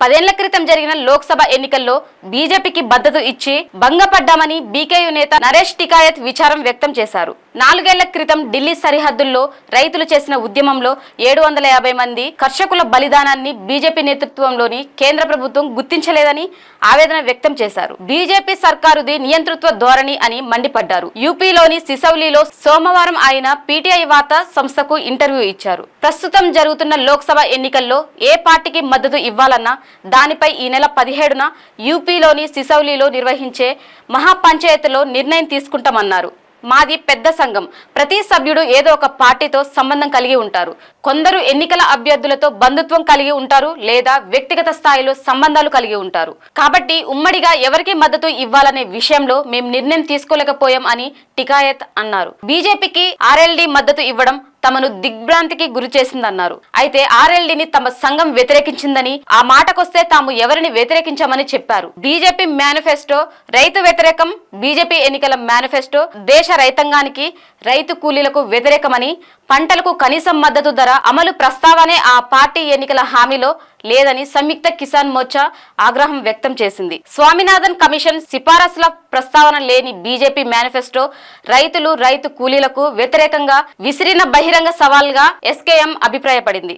పదేళ్ళ క్రితం జరిగిన లోక్సభ ఎన్నికల్లో బీజేపీకి మద్దతు ఇచ్చి భంగపడ్డామని బీకేయూ నేత నరేష్ టికాయత్ విచారం వ్యక్తం చేశారు. నాలుగేళ్ళ క్రితం ఢిల్లీ సరిహద్దుల్లో రైతులు చేసిన ఉద్యమంలో ఏడు వందల యాభై మంది కర్షకుల బలిదానాన్ని బీజేపీ నేతృత్వంలోని కేంద్ర ప్రభుత్వం గుర్తించలేదని ఆవేదన వ్యక్తం చేశారు. బీజేపీ సర్కారుది నియంతృత్వ ధోరణి అని మండిపడ్డారు. యూపీలోని సిసౌలిలో సోమవారం ఆయన పీటీఐ వార్తా సంస్థకు ఇంటర్వ్యూ ఇచ్చారు. ప్రస్తుతం జరుగుతున్న లోక్సభ ఎన్నికల్లో ఏ పార్టీకి మద్దతు ఇవ్వాలన్నా దానిపై ఈ నెల పదిహేడున యూపీలోని సిసౌలిలో నిర్వహించే మహాపంచాయతీలో నిర్ణయం తీసుకుంటామన్నారు. మాది పెద్ద సంఘం. ప్రతి సభ్యుడు ఏదో ఒక పార్టీతో సంబంధం కలిగి ఉంటారు. కొందరు ఎన్నికల అభ్యర్థులతో బంధుత్వం కలిగి ఉంటారు లేదా వ్యక్తిగత స్థాయిలో సంబంధాలు కలిగి ఉంటారు. కాబట్టి ఉమ్మడిగా ఎవరికి మద్దతు ఇవ్వాలనే విషయంలో మేము నిర్ణయం తీసుకోలేకపోయాం అని టికాయత్ అన్నారు. బీజేపీకి ఆర్ఎల్డీ మద్దతు ఇవ్వడం తమను దిగ్భ్రాంతికి గురి చేసిందన్నారు. అయితే ఆర్ఎల్డీని తమ సంఘం వ్యతిరేకించిందని ఆ మాటకొస్తే తాము ఎవరిని వ్యతిరేకించామని చెప్పారు. బీజేపీ మేనిఫెస్టో రైతు వ్యతిరేకం బీజేపీ ఎన్నికల మేనిఫెస్టో దేశ రైతాంగానికి రైతు కూలీలకు వ్యతిరేకమని పంటలకు కనీసం మద్దతు ధర అమలు ప్రస్తావనే ఆ పార్టీ ఎన్నికల హామీలో లేదని సంయుక్త కిసాన్ మోర్చా ఆగ్రహం వ్యక్తం చేసింది. స్వామినాథన్ కమిషన్ సిఫారసుల ప్రస్తావన లేని బీజేపీ మేనిఫెస్టో రైతులు రైతు కూలీలకు వ్యతిరేకంగా విసిరిన బహిరంగ సవాల్గా ఎస్కేఎం అభిప్రాయపడింది.